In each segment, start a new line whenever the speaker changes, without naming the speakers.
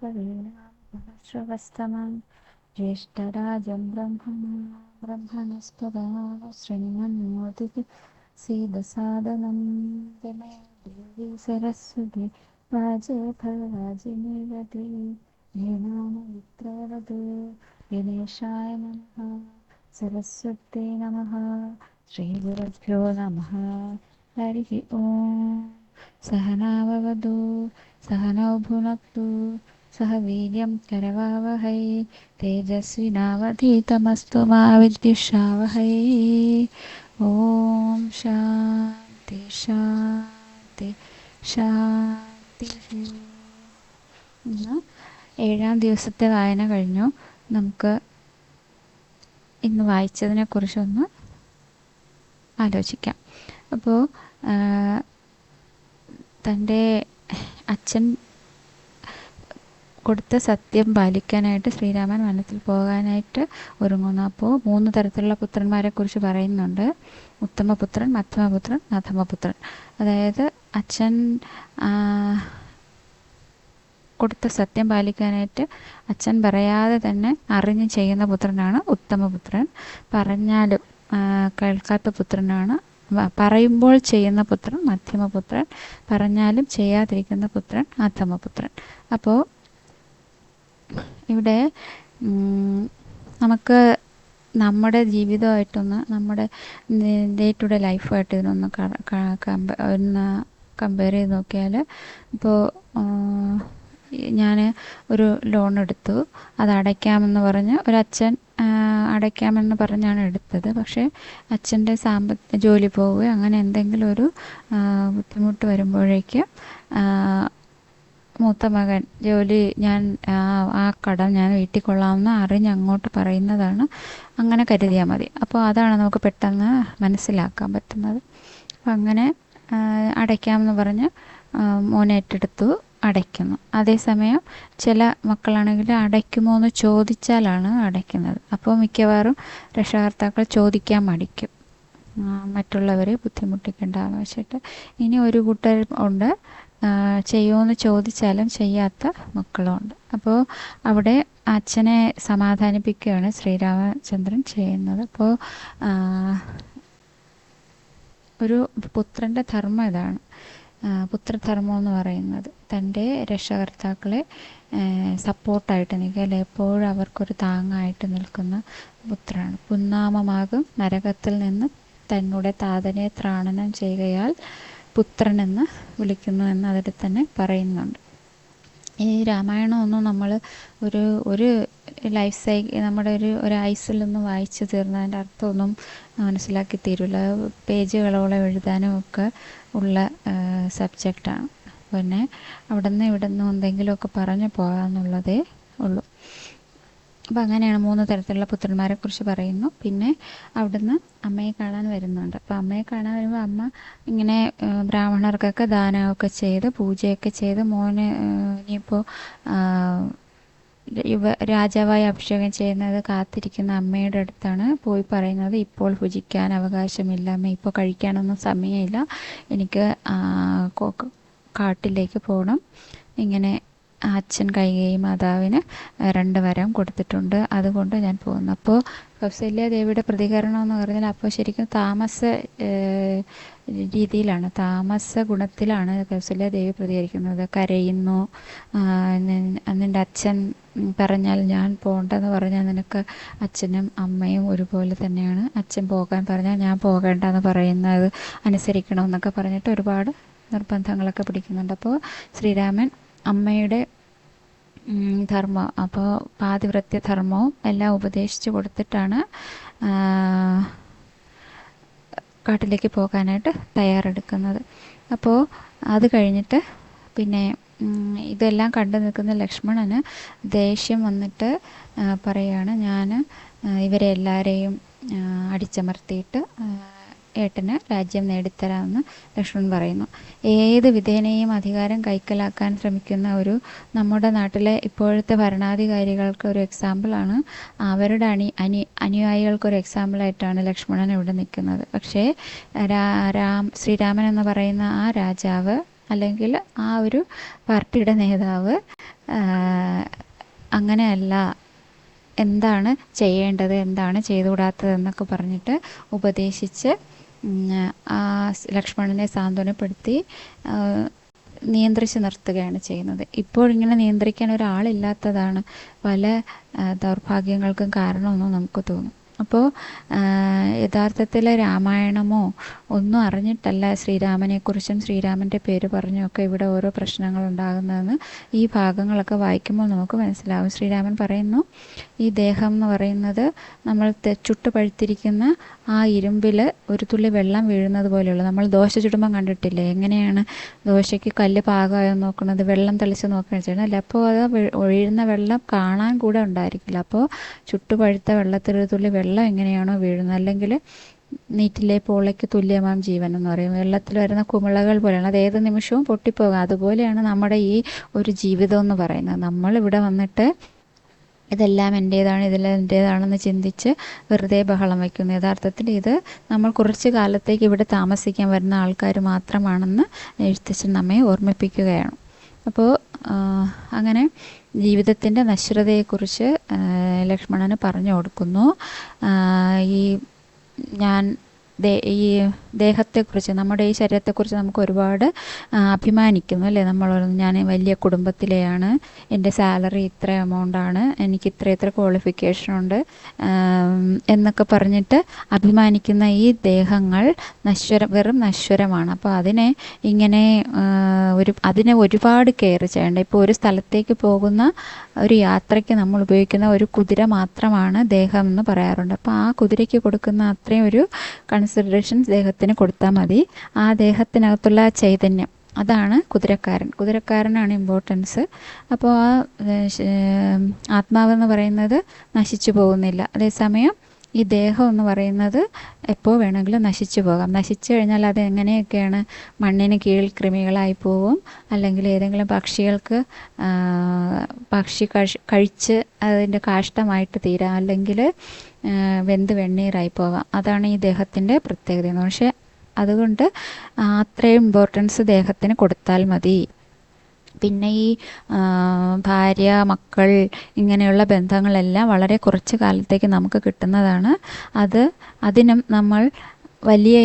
कवीनामश्रवस्तमं ज्येष्ठराजं ब्रह्मणा ब्रह्मणस्पदा शृण्वन्नोदिति सीदसादनं विमे देवी सरस्वती वाजे फलराजिनीवती ीनामवित्रवधू गणेशाय नमः। सरस्वत्यै नमः। श्रीगुरुभ्यो नमः। हरिः ॐ सहनाववधू सहनौ भुनक्तु। सह वीर्यं करवावहै तेजस्विनावधीतमस्तु मा विद्युषावहै ॐ शान्ति शान्ति ശാന്തിः ഇന്ന് ഏഴാം ദിവസത്തെ വായന കഴിഞ്ഞു നമുക്ക് ഇന്ന് വായിച്ചതിനെ കുറിച്ചൊന്ന് ആലോചിക്കാം അപ്പോൾ തൻ്റെ അച്ഛൻ കൊടുത്ത സത്യം പാലിക്കാനായിട്ട് ശ്രീരാമൻ വനത്തിൽ പോകാനായിട്ട് ഒരുങ്ങുന്നു. അപ്പോൾ മൂന്ന് തരത്തിലുള്ള പുത്രന്മാരെ കുറിച്ച് പറയുന്നുണ്ട്. ഉത്തമപുത്രൻ മധ്യമപുത്രൻ നഥമപുത്രൻ അതായത് അച്ഛൻ കൊടുത്ത സത്യം പാലിക്കാനായിട്ട് അച്ഛൻ പറയാതെ തന്നെ അറിഞ്ഞ് ചെയ്യുന്ന പുത്രനാണ് ഉത്തമപുത്രൻ. പറഞ്ഞാലും കേൾക്കാത്ത പുത്രനാണ്. പറയുമ്പോൾ ചെയ്യുന്ന പുത്രൻ മധ്യമപുത്രൻ. പറഞ്ഞാലും ചെയ്യാതിരിക്കുന്ന പുത്രൻ അധമപുത്രൻ അപ്പോൾ ഇവിടെ നമുക്ക് നമ്മുടെ ജീവിതമായിട്ടൊന്ന് നമ്മുടെ ഡേ ടു ഡേ ലൈഫായിട്ട് ഇതിനൊന്ന് ഒന്ന് കമ്പയർ ചെയ്ത് നോക്കിയാൽ ഇപ്പോൾ ഞാൻ ഒരു ലോൺ എടുത്തു. അത് അടയ്ക്കാമെന്ന് പറഞ്ഞ് ഒരച്ഛൻ അടയ്ക്കാമെന്ന് പറഞ്ഞാണ് എടുത്തത്. പക്ഷേ അച്ഛന്റെ സാമ്പത്തിക ജോലി പോവുകയോ അങ്ങനെ എന്തെങ്കിലും ഒരു ബുദ്ധിമുട്ട് വരുമ്പോഴേക്ക് മൂത്ത മകൻ. ജോലി ഞാൻ ആ കടം ഞാൻ വീട്ടിൽ കൊള്ളാമെന്ന് അറിഞ്ഞ് അങ്ങോട്ട് പറയുന്നതാണ്. അങ്ങനെ കരുതിയാൽ മതി. അപ്പോൾ അതാണ് നമുക്ക് പെട്ടെന്ന് മനസ്സിലാക്കാൻ പറ്റുന്നത്. അപ്പം അങ്ങനെ അടയ്ക്കാമെന്ന് പറഞ്ഞ് മോനേറ്റെടുത്തു അടയ്ക്കുന്നു. അതേസമയം ചില മക്കളാണെങ്കിൽ അടയ്ക്കുമോ എന്ന് ചോദിച്ചാലാണ് അടയ്ക്കുന്നത്. അപ്പോൾ മിക്കവാറും രക്ഷകർത്താക്കൾ ചോദിക്കാൻ മടിക്കും. മറ്റുള്ളവരെ ബുദ്ധിമുട്ടിക്കേണ്ട ആവശ്യമായിട്ട്. ഇനി ഒരു കൂട്ടർ ഉണ്ട്. ചെയ്യുമെന്ന് ചോദിച്ചാലും ചെയ്യാത്ത മക്കളുണ്ട്. അപ്പോൾ അവിടെ അച്ഛനെ സമാധാനിപ്പിക്കുകയാണ് ശ്രീരാമചന്ദ്രൻ ചെയ്യുന്നത്. അപ്പോൾ ഒരു പുത്രന്റെ ധർമ്മം ഇതാണ്. പുത്രധർമ്മം എന്ന് പറയുന്നത് തന്റെ രക്ഷകർത്താക്കളെ സപ്പോർട്ടായിട്ട് നിൽക്കുക. അല്ലെ എപ്പോഴും അവർക്കൊരു താങ്ങായിട്ട് നിൽക്കുന്ന പുത്രനാണ്. പുന്നാമമാകും നരകത്തിൽ നിന്ന് തന്നെ താതനെ ത്രാണനം ചെയ്യുകയാൽ പുത്രനെന്ന് വിളിക്കുന്നു എന്ന് അതിൽ തന്നെ പറയുന്നുണ്ട്. ഈ രാമായണമൊന്നും നമ്മൾ ഒരു ഒരു ലൈഫ് സൈക്കിൾ നമ്മുടെ ഒരു ഒരു ആയുസിലൊന്നും വായിച്ചു തീർന്നതിന്റെ അർത്ഥമൊന്നും മനസ്സിലാക്കി തീരില്ല. പേജുകളോളം എഴുതാനും ഒക്കെ ഉള്ള സബ്ജക്റ്റാണ് പിന്നെ അവിടെ നിന്ന് ഇവിടെ നിന്നും എന്തെങ്കിലുമൊക്കെ പറഞ്ഞു പോകാമെന്നുള്ളതേ ഉള്ളൂ. അപ്പം അങ്ങനെയാണ് മൂന്ന് തരത്തിലുള്ള പുത്രന്മാരെ കുറിച്ച് പറയുന്നു. പിന്നെ അവിടുന്ന് അമ്മയെ കാണാൻ വരുന്നുണ്ട്. അപ്പോൾ അമ്മയെ കാണാൻ വരുമ്പോൾ അമ്മ ഇങ്ങനെ ബ്രാഹ്മണർക്കൊക്കെ ദാനമൊക്കെ ചെയ്ത് പൂജയൊക്കെ ചെയ്ത് മോന് ഇനിയിപ്പോൾ യുവ രാജാവായി അഭിഷേകം ചെയ്യുന്നത് കാത്തിരിക്കുന്ന അമ്മയുടെ അടുത്താണ് പോയി പറയുന്നത് ഇപ്പോൾ ഭുജിക്കാൻ അവകാശമില്ല. അമ്മ ഇപ്പോൾ കഴിക്കാനൊന്നും സമയമില്ല. എനിക്ക് കാട്ടിലേക്ക് പോകണം ഇങ്ങനെ അച്ഛൻ കൈകേയി മാതാവിന് രണ്ട് വരം കൊടുത്തിട്ടുണ്ട്. അതുകൊണ്ട് ഞാൻ പോകുന്നു. അപ്പോൾ കൗസല്യ ദേവിയുടെ പ്രതികരണം എന്ന് പറഞ്ഞാൽ അപ്പോൾ ശരിക്കും താമസ രീതിയിലാണ്. താമസ ഗുണത്തിലാണ് കൗസല്യ ദേവി പ്രതികരിക്കുന്നത്. കരയുന്നു. നിന്റെ അച്ഛൻ പറഞ്ഞാൽ ഞാൻ പോകണ്ടെന്ന് പറഞ്ഞാൽ നിനക്ക് അച്ഛനും അമ്മയും ഒരുപോലെ തന്നെയാണ്. അച്ഛൻ പോകാൻ പറഞ്ഞാൽ ഞാൻ പോകേണ്ടെന്ന് പറയുന്നത് അനുസരിക്കണമെന്നൊക്കെ പറഞ്ഞിട്ട് ഒരുപാട് നിർബന്ധങ്ങളൊക്കെ പിടിക്കുന്നുണ്ട്. അപ്പോൾ ശ്രീരാമൻ അമ്മയുടെ ധർമ്മം അപ്പോൾ പാതിവ്രത്യ ധർമ്മവും എല്ലാം ഉപദേശിച്ചു കൊടുത്തിട്ടാണ് കാട്ടിലേക്ക് പോകാനായിട്ട് തയ്യാറെടുക്കുന്നത്. അപ്പോൾ അത് കഴിഞ്ഞിട്ട് പിന്നെ ഇതെല്ലാം കണ്ടു നിൽക്കുന്ന ലക്ഷ്മണന് ദേഷ്യം വന്നിട്ട് പറയാണ് ഞാൻ ഇവരെ എല്ലാവരെയും അടിച്ചമർത്തിയിട്ട് ഏട്ടന് രാജ്യം നേടിത്തരാമെന്ന് ലക്ഷ്മൺ പറയുന്നു. ഏത് വിധേനയും അധികാരം കൈക്കലാക്കാൻ ശ്രമിക്കുന്ന ഒരു നമ്മുടെ നാട്ടിലെ ഇപ്പോഴത്തെ ഭരണാധികാരികൾക്ക് ഒരു എക്സാമ്പിളാണ് അവരുടെ അണി അനി അനുയായികൾക്കൊരു എക്സാമ്പിളായിട്ടാണ് ലക്ഷ്മണൻ ഇവിടെ നിൽക്കുന്നത്. പക്ഷേ രാ ശ്രീരാമൻ എന്ന് പറയുന്ന ആ രാജാവ് അല്ലെങ്കിൽ ആ ഒരു പാർട്ടിയുടെ നേതാവ് അങ്ങനെയല്ല. എന്താണ് ചെയ്യേണ്ടത്? എന്താണ് ചെയ്തുകൂടാത്തത് എന്നൊക്കെ പറഞ്ഞിട്ട് ഉപദേശിച്ച് ആ ലക്ഷ്മണനെ സാന്ത്വനപ്പെടുത്തി നിയന്ത്രിച്ച് നിർത്തുകയാണ് ചെയ്യുന്നത്. ഇപ്പോൾ ഇങ്ങനെ നിയന്ത്രിക്കാൻ ഒരാളില്ലാത്തതാണ് പല ദൗർഭാഗ്യങ്ങൾക്കും കാരണമെന്ന് നമുക്ക് തോന്നും. അപ്പോൾ യഥാർത്ഥത്തിൽ രാമായണമോ ഒന്നും അറിഞ്ഞിട്ടല്ല ശ്രീരാമനെക്കുറിച്ചും ശ്രീരാമന്റെ പേര് പറഞ്ഞൊക്കെ ഇവിടെ ഓരോ പ്രശ്നങ്ങൾ ഉണ്ടാകുന്നതെന്ന് ഈ ഭാഗങ്ങളൊക്കെ വായിക്കുമ്പോൾ നമുക്ക് മനസ്സിലാവും. ശ്രീരാമൻ പറയുന്നു ഈ ദേഹം എന്ന് പറയുന്നത് നമ്മൾ ചുട്ടുപഴുത്തിരിക്കുന്ന ആ ഇരുമ്പിൽ ഒരു തുള്ളി വെള്ളം വീഴുന്നത് പോലെയുള്ള. നമ്മൾ ദോശ ചുടുമ്പം കണ്ടിട്ടില്ലേ? എങ്ങനെയാണ് ദോശയ്ക്ക് കല്ല് പാകമായോ നോക്കുന്നത്? വെള്ളം തെളിച്ച് നോക്കുകയാണ് ചെയ്യണം അല്ല? അപ്പോൾ അത് ഒഴിയുന്ന വെള്ളം കാണാൻ കൂടെ ഉണ്ടായിരിക്കില്ല. അപ്പോൾ ചുട്ടുപഴുത്ത വെള്ളത്തിൽ ഒരു തുള്ളി വെള്ളം എങ്ങനെയാണോ വീഴുന്നത്? അല്ലെങ്കിൽ നീറ്റിലെ പോളയ്ക്ക് തുല്യമാം ജീവൻ എന്ന് പറയും. വെള്ളത്തിൽ വരുന്ന കുമിളകൾ പോലെയാണ്. അത് ഏത് നിമിഷവും പൊട്ടിപ്പോകാം. അതുപോലെയാണ് നമ്മുടെ ഈ ഒരു ജീവിതം എന്ന് പറയുന്നത്. നമ്മൾ ഇവിടെ വന്നിട്ട് ഇതെല്ലാം എന്റേതാണ് ഇതെല്ലാം എന്റേതാണെന്ന് ചിന്തിച്ച് വെറുതെ ബഹളം വയ്ക്കുന്നു. യഥാർത്ഥത്തിൽ ഇത് നമ്മൾ കുറച്ച് കാലത്തേക്ക് ഇവിടെ താമസിക്കാൻ വരുന്ന ആൾക്കാർ മാത്രമാണെന്ന് എഴുത്തച്ഛൻ നമ്മെ ഓർമ്മിപ്പിക്കുകയാണ്. അപ്പോൾ അങ്ങനെ ജീവിതത്തിന്റെ നശ്വരതയെക്കുറിച്ച് ലക്ഷ്മണന് പറഞ്ഞു കൊടുക്കുന്നു. ഈ ഞാൻ ഈ ദേഹത്തെക്കുറിച്ച് നമ്മുടെ ഈ ശരീരത്തെക്കുറിച്ച് നമുക്ക് ഒരുപാട് അഭിമാനിക്കുന്നു അല്ലേ? നമ്മൾ ഞാൻ വലിയ കുടുംബത്തിലെയാണ്. എന്റെ സാലറി ഇത്ര എമൗണ്ടാണ് എനിക്ക് ഇത്ര ഇത്ര ക്വാളിഫിക്കേഷൻ ഉണ്ട്. എന്നൊക്കെ പറഞ്ഞിട്ട് അഭിമാനിക്കുന്ന ഈ ദേഹങ്ങൾ നശ്വര വെറും നശ്വരമാണ്. അപ്പോൾ അതിനെ ഇങ്ങനെ ഒരു അതിനെ ഒരുപാട് കെയർ ചെയ്യേണ്ട? ഇപ്പോൾ ഒരു സ്ഥലത്തേക്ക് പോകുന്ന ഒരു യാത്രയ്ക്ക് നമ്മൾ ഉപയോഗിക്കുന്ന ഒരു കുതിര മാത്രമാണ് ദേഹം എന്ന് പറയാറുണ്ട്. അപ്പോൾ ആ കുതിരയ്ക്ക് കൊടുക്കുന്ന അത്രയും ഒരു കൺസിഡറേഷൻ ദേഹത്തിന് കൊടുത്താൽ മതി. ആ ദേഹത്തിനകത്തുള്ള ചൈതന്യം അതാണ് കുതിരക്കാരൻ. കുതിരക്കാരനാണ് ഇമ്പോർട്ടൻസ് അപ്പോൾ ആ ആത്മാവെന്ന് പറയുന്നത് നശിച്ചു പോകുന്നില്ല. അതേസമയം ഈ ദേഹം എന്ന് പറയുന്നത് എപ്പോൾ വേണമെങ്കിലും നശിച്ചു പോകാം. നശിച്ചു കഴിഞ്ഞാൽ അത് എങ്ങനെയൊക്കെയാണ് മണ്ണിന് കീഴിൽ കൃമികളായി പോവും? അല്ലെങ്കിൽ ഏതെങ്കിലും പക്ഷികൾക്ക് പക്ഷി കഴിച്ച് അതിന്റെ കാഷ്ടമായിട്ട് തീരാം. അല്ലെങ്കിൽ വെന്ത് വെണ്ണീറായി പോകാം. അതാണ് ഈ ദേഹത്തിന്റെ പ്രത്യേകത പക്ഷേ അതുകൊണ്ട് അത്രയും ഇമ്പോർട്ടൻസ് ദേഹത്തിന് കൊടുത്താൽ മതി. പിന്നെ ഈ ഭാര്യ മക്കൾ ഇങ്ങനെയുള്ള ബന്ധങ്ങളെല്ലാം വളരെ കുറച്ച് കാലത്തേക്ക് നമുക്ക് കിട്ടുന്നതാണ്. അത് അതിനും നമ്മൾ വലിയ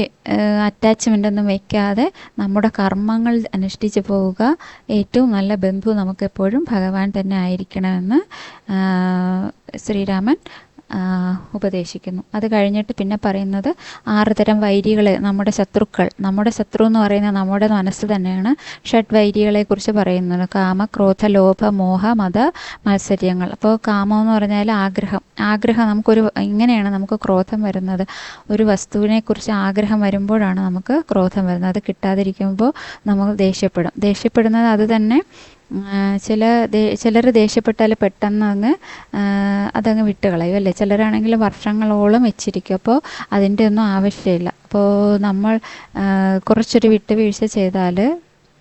അറ്റാച്ച്മെന്റ് ഒന്നും വയ്ക്കാതെ നമ്മുടെ കർമ്മങ്ങൾ അനുഷ്ഠിച്ച് പോവുക ഏറ്റവും നല്ല ബന്ധു നമുക്കെപ്പോഴും ഭഗവാൻ തന്നെ ആയിരിക്കണമെന്ന് ശ്രീരാമൻ ഉപദേശിക്കുന്നു. അത് കഴിഞ്ഞിട്ട് പിന്നെ പറയുന്നത് ആറ് തരം വൈരികളെ നമ്മുടെ ശത്രുക്കൾ. നമ്മുടെ ശത്രു എന്ന് പറയുന്നത് നമ്മുടെ മനസ്സ് തന്നെയാണ്. ഷഡ് വൈരികളെ കുറിച്ച് പറയുന്നത്. കാമ ക്രോധ ലോഭ മോഹ മത മത്സര്യങ്ങൾ. അപ്പോൾ കാമം എന്ന് പറഞ്ഞാൽ ആഗ്രഹം. ആഗ്രഹം നമുക്കൊരു ഇങ്ങനെയാണ് നമുക്ക് ക്രോധം വരുന്നത്. ഒരു വസ്തുവിനെ കുറിച്ച് ആഗ്രഹം വരുമ്പോഴാണ് നമുക്ക് ക്രോധം വരുന്നത്. അത് കിട്ടാതിരിക്കുമ്പോൾ നമ്മൾ ദേഷ്യപ്പെടും. ദേഷ്യപ്പെടുന്നത് അത് തന്നെ ചില ചിലർ ദേഷ്യപ്പെട്ടാൽ പെട്ടെന്ന് അങ്ങ് അതങ്ങ് വിട്ട് കളയും അല്ലേ? ചിലരാണെങ്കിൽ വർഷങ്ങളോളം വെച്ചിരിക്കും. അപ്പോൾ അതിന്റെ ഒന്നും ആവശ്യമില്ല. അപ്പോൾ നമ്മൾ കുറച്ചൊരു വിട്ടുവീഴ്ച ചെയ്താൽ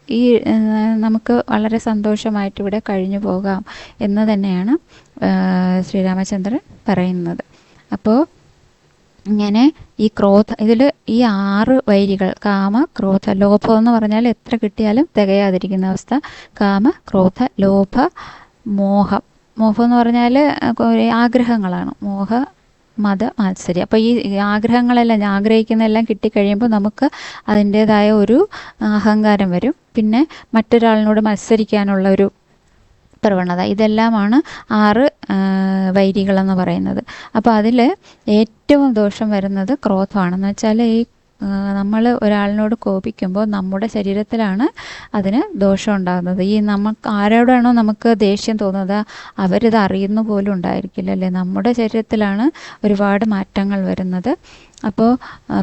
ഈ നമുക്ക് വളരെ സന്തോഷമായിട്ട് ഇവിടെ കഴിഞ്ഞു പോകാം എന്ന് തന്നെയാണ് ശ്രീരാമചന്ദ്രൻ പറയുന്നത്. അപ്പോൾ ഇങ്ങനെ ഈ ക്രോധ ഇതിൽ ഈ ആറ് വൈരികൾ കാമ ക്രോധ ലോഭം എന്ന് പറഞ്ഞാൽ എത്ര കിട്ടിയാലും തികയാതിരിക്കുന്ന അവസ്ഥ. കാമ ക്രോധ ലോഭ മോഹം. മോഹം എന്ന് പറഞ്ഞാൽ ആഗ്രഹങ്ങളാണ്. മോഹ മത മാത്സര്യം. അപ്പോൾ ഈ ആഗ്രഹങ്ങളെല്ലാം ഞാൻ ആഗ്രഹിക്കുന്നതെല്ലാം കിട്ടിക്കഴിയുമ്പോൾ നമുക്ക് അതിന്റേതായ ഒരു അഹങ്കാരം വരും. പിന്നെ മറ്റൊരാളിനോട് മത്സരിക്കാനുള്ള ഒരു പ്രവണത. ഇതെല്ലാമാണ് ആറ് വൈരികളെന്ന് പറയുന്നത്. അപ്പോൾ അതിൽ ഏറ്റവും ദോഷം വരുന്നത് ക്രോധമാണെന്ന് വെച്ചാൽ ഈ നമ്മൾ ഒരാളിനോട് കോപിക്കുമ്പോൾ നമ്മുടെ ശരീരത്തിലാണ് അതിന് ദോഷം ഉണ്ടാകുന്നത്. ഈ നമുക്ക് ആരോടാണോ നമുക്ക് ദേഷ്യം തോന്നുന്നത് അവരിത് അറിയുന്ന പോലും ഉണ്ടായിരിക്കില്ല അല്ലേ നമ്മുടെ ശരീരത്തിലാണ് ഒരുപാട് മാറ്റങ്ങൾ വരുന്നത്. അപ്പോൾ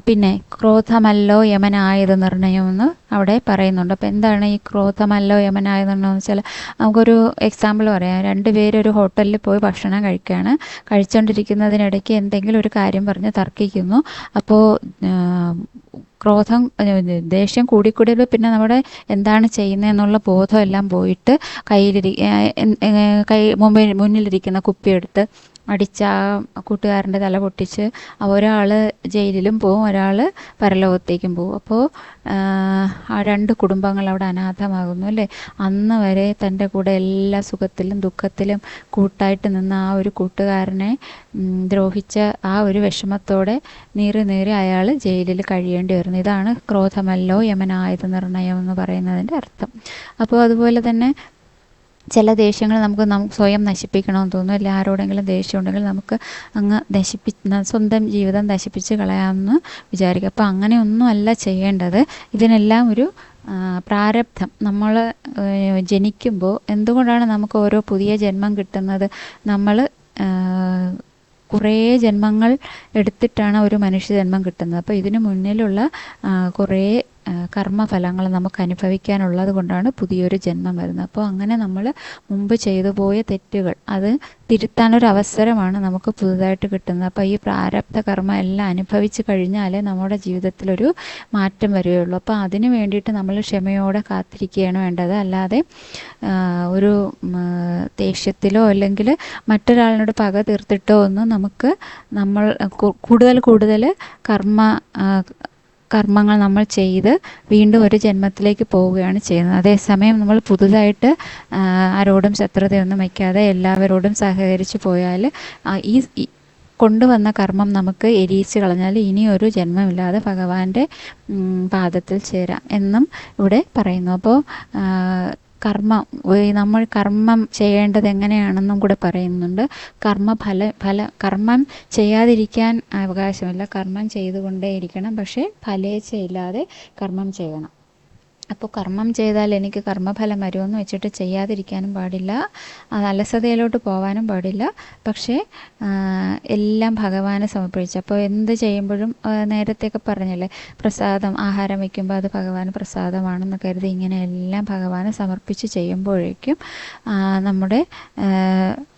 പിന്നെ ക്രോധമല്ലോ യമനായത് നിർണയം എന്ന് അവിടെ പറയുന്നുണ്ട്. അപ്പോൾ എന്താണ് ഈ ക്രോധമല്ലോ യമനായത് നിർണയം എന്ന് വെച്ചാൽ നമുക്കൊരു എക്സാമ്പിൾ പറയാം. രണ്ട് പേരൊരു ഹോട്ടലിൽ പോയി ഭക്ഷണം കഴിക്കുകയാണ് കഴിച്ചുകൊണ്ടിരിക്കുന്നതിനിടയ്ക്ക് എന്തെങ്കിലും ഒരു കാര്യം പറഞ്ഞ് തർക്കിക്കുന്നു. അപ്പോൾ ക്രോധം ദേഷ്യം കൂടിക്കൂടി പിന്നെ നമ്മുടെ എന്താണ് ചെയ്യുന്നതെന്നുള്ള ബോധം എല്ലാം പോയിട്ട് കയ്യിലിരി കൈ മുമ്പിൽ മുന്നിലിരിക്കുന്ന കുപ്പിയെടുത്ത് അടിച്ച ആ കൂട്ടുകാരന്റെ തല പൊട്ടിച്ച് ഒരാൾ ജയിലിലും പോവും ഒരാൾ പരലോകത്തേക്കും പോവും. അപ്പോൾ ആ രണ്ട് കുടുംബങ്ങൾ അവിടെ അനാഥമാകുന്നു അല്ലേ? അന്ന് വരെ തന്റെ കൂടെ എല്ലാ സുഖത്തിലും ദുഃഖത്തിലും കൂട്ടായിട്ട് നിന്ന ആ ഒരു കൂട്ടുകാരനെ ദ്രോഹിച്ച ആ ഒരു വിഷമത്തോടെ നീറി നീറി അയാൾ ജയിലിൽ കഴിയേണ്ടി വരുന്നു. ഇതാണ് ക്രോധമല്ലോ യമനായത് നിർണയം എന്ന് പറയുന്നതിന്റെ അർത്ഥം. അപ്പോൾ അതുപോലെ തന്നെ ചില ദേഷ്യങ്ങൾ നമുക്ക് നമുക്ക് സ്വയം നശിപ്പിക്കണമെന്ന് തോന്നും അല്ലെങ്കിൽ ആരോടെങ്കിലും ദേഷ്യം ഉണ്ടെങ്കിൽ നമുക്ക് അങ്ങ് നശിപ്പി സ്വന്തം ജീവിതം നശിപ്പിച്ച് കളയാമെന്ന് വിചാരിക്കുക. അപ്പോൾ അങ്ങനെയൊന്നും അല്ല ചെയ്യേണ്ടത്. ഇതിനെല്ലാം ഒരു പ്രാരബ്ധം. നമ്മൾ ജനിക്കുമ്പോൾ എന്തുകൊണ്ടാണ് നമുക്ക് ഓരോ പുതിയ ജന്മം കിട്ടുന്നത്? നമ്മൾ കുറേ ജന്മങ്ങൾ എടുത്തിട്ടാണ് ഒരു മനുഷ്യ ജന്മം കിട്ടുന്നത്. അപ്പോൾ ഇതിനു മുന്നിലുള്ള കുറേ കർമ്മഫലങ്ങൾ നമുക്ക് അനുഭവിക്കാനുള്ളത് കൊണ്ടാണ് പുതിയൊരു ജന്മം വരുന്നത്. അപ്പോൾ അങ്ങനെ നമ്മൾ മുമ്പ് ചെയ്തു പോയ തെറ്റുകൾ അത് തിരുത്താനൊരു അവസരമാണ് നമുക്ക് പുതുതായിട്ട് കിട്ടുന്നത്. അപ്പോൾ ഈ പ്രാരബ്ധ കർമ്മ എല്ലാം അനുഭവിച്ച് കഴിഞ്ഞാലേ നമ്മുടെ ജീവിതത്തിലൊരു മാറ്റം വരികയുള്ളൂ. അപ്പോൾ അതിന് വേണ്ടിയിട്ട് നമ്മൾ ക്ഷമയോടെ കാത്തിരിക്കുകയാണ് വേണ്ടത്. അല്ലാതെ ഒരു ദേഷ്യത്തിലോ അല്ലെങ്കിൽ മറ്റൊരാളിനോട് പക തീർത്തിട്ടോ ഒന്നും നമുക്ക് നമ്മൾ കൂടുതൽ കൂടുതൽ കർമ്മ കർമ്മങ്ങൾ നമ്മൾ ചെയ്ത് വീണ്ടും ഒരു ജന്മത്തിലേക്ക് പോവുകയാണ് ചെയ്യുന്നത്. അതേസമയം നമ്മൾ പുതുതായിട്ട് ആരോടും ശത്രുതയൊന്നും വയ്ക്കാതെ എല്ലാവരോടും സഹകരിച്ച് പോയാൽ ഈ കൊണ്ടുവന്ന കർമ്മം നമുക്ക് എരിയിച്ച് കളഞ്ഞാൽ ഇനി ഒരു ജന്മമില്ലാതെ ഭഗവാന്റെ പാദത്തിൽ ചേരാം എന്നും ഇവിടെ പറയുന്നു. അപ്പോൾ കർമ്മം നമ്മൾ കർമ്മം ചെയ്യേണ്ടത് എങ്ങനെയാണെന്നും കൂടെ പറയുന്നുണ്ട്. കർമ്മ ഫല ഫല കർമ്മം ചെയ്യാതിരിക്കാൻ അവകാശമില്ല. കർമ്മം ചെയ്തുകൊണ്ടേയിരിക്കണം. പക്ഷേ ഫലേച്ഛയില്ലാതെ കർമ്മം ചെയ്യണം. അപ്പോൾ കർമ്മം ചെയ്താൽ എനിക്ക് കർമ്മഫലം വരുമെന്ന് വെച്ചിട്ട് ചെയ്യാതിരിക്കാനും പാടില്ല. അലസതയിലോട്ട് പോകാനും പാടില്ല. പക്ഷേ എല്ലാം ഭഗവാനെ സമർപ്പിച്ച്. അപ്പോൾ എന്ത് ചെയ്യുമ്പോഴും നേരത്തെയൊക്കെ പറഞ്ഞല്ലേ പ്രസാദം ആഹാരം വയ്ക്കുമ്പോൾ അത് ഭഗവാന് പ്രസാദമാണെന്ന് കരുതി ഇങ്ങനെ എല്ലാം ഭഗവാനെ സമർപ്പിച്ച് ചെയ്യുമ്പോഴേക്കും നമ്മുടെ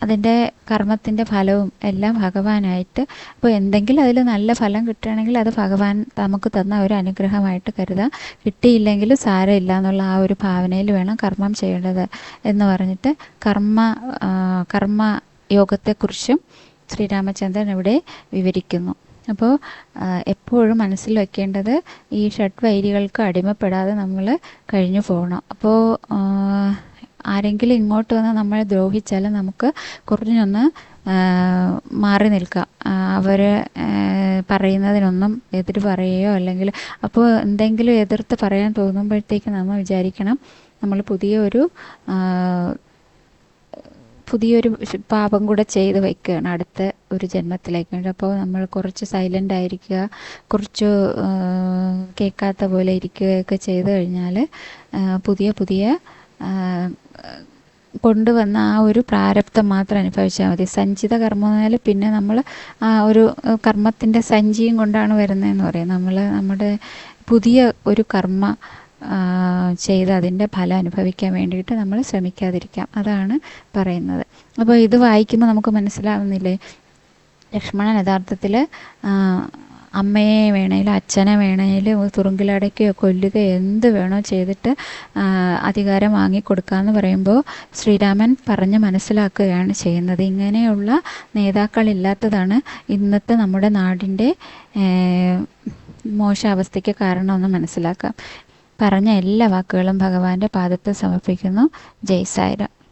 അതിന്റെ കർമ്മത്തിന്റെ ഫലവും എല്ലാം ഭഗവാനായിട്ട് അപ്പോൾ എന്തെങ്കിലും അതിൽ നല്ല ഫലം കിട്ടുകയാണെങ്കിൽ അത് ഭഗവാൻ നമുക്ക് തന്ന ഒരു അനുഗ്രഹമായിട്ട് കരുതാം. കിട്ടിയില്ലെങ്കിലും സാരമില്ല എന്നുള്ള ആ ഒരു ഭാവനയിൽ വേണം കർമ്മം ചെയ്യേണ്ടത് എന്ന് പറഞ്ഞിട്ട് കർമ്മ കർമ്മ യോഗത്തെക്കുറിച്ചും ശ്രീരാമചന്ദ്രൻ ഇവിടെ വിവരിക്കുന്നു. അപ്പോൾ എപ്പോഴും മനസ്സിൽ വെക്കേണ്ടത് ഈ ഷഡ്വൈരികൾക്ക് അടിമപ്പെടാതെ നമ്മൾ കഴിഞ്ഞു പോകണം. അപ്പോൾ ആരെങ്കിലും ഇങ്ങോട്ട് വന്ന് നമ്മളെ ദ്രോഹിച്ചാൽ നമുക്ക് കുറഞ്ഞൊന്ന് മാറി നിൽക്കുക. അവർ പറയുന്നതിനൊന്നും എതിര് പറയുകയോ അല്ലെങ്കിൽ അപ്പോൾ എന്തെങ്കിലും എതിർത്ത് പറയാൻ തോന്നുമ്പോഴത്തേക്ക് നമ്മൾ വിചാരിക്കണം നമ്മൾ പുതിയ ഒരു പുതിയൊരു പാപം കൂടെ ചെയ്ത് വയ്ക്കുകയാണ് അടുത്ത ഒരു ജന്മത്തിലേക്ക്. അപ്പോൾ നമ്മൾ കുറച്ച് സൈലന്റ് ആയിരിക്കുക കുറച്ച് കേൾക്കാത്ത പോലെ ഇരിക്കുകയൊക്കെ ചെയ്തു കഴിഞ്ഞാൽ പുതിയ പുതിയ കൊണ്ടുവന്ന ആ ഒരു പ്രാരബ്ധം മാത്രം അനുഭവിച്ചാൽ മതി. സഞ്ചിത കർമ്മം എന്നാൽ പിന്നെ നമ്മൾ ആ ഒരു കർമ്മത്തിന്റെ സഞ്ചിയും കൊണ്ടാണ് വരുന്നതെന്ന് പറയും. നമ്മൾ നമ്മുടെ പുതിയ ഒരു കർമ്മ ചെയ്ത് അതിന്റെ ഫലം അനുഭവിക്കാൻ വേണ്ടിയിട്ട് നമ്മൾ ശ്രമിക്കാതിരിക്കാം. അതാണ് പറയുന്നത്. അപ്പോൾ ഇത് വായിക്കുമ്പോൾ നമുക്ക് മനസ്സിലാവുന്നില്ലേ? ലക്ഷ്മണൻ യഥാർത്ഥത്തിൽ അമ്മയെ വേണേലും അച്ഛനെ വേണേലും തുറുങ്കിലടയ്ക്കുകയോ കൊല്ലുക എന്ത് വേണോ ചെയ്തിട്ട് അധികാരം വാങ്ങിക്കൊടുക്കാമെന്ന് പറയുമ്പോൾ ശ്രീരാമൻ പറഞ്ഞ് മനസ്സിലാക്കുകയാണ് ചെയ്യുന്നത്. ഇങ്ങനെയുള്ള നേതാക്കളില്ലാത്തതാണ് ഇന്നത്തെ നമ്മുടെ നാടിന്റെ മോശാവസ്ഥയ്ക്ക് കാരണമെന്ന് മനസ്സിലാക്കാം. പറഞ്ഞ എല്ലാ വാക്കുകളും ഭഗവാന്റെ പാദത്തിൽ സമർപ്പിക്കുന്നു. ജയ് സായിരാം.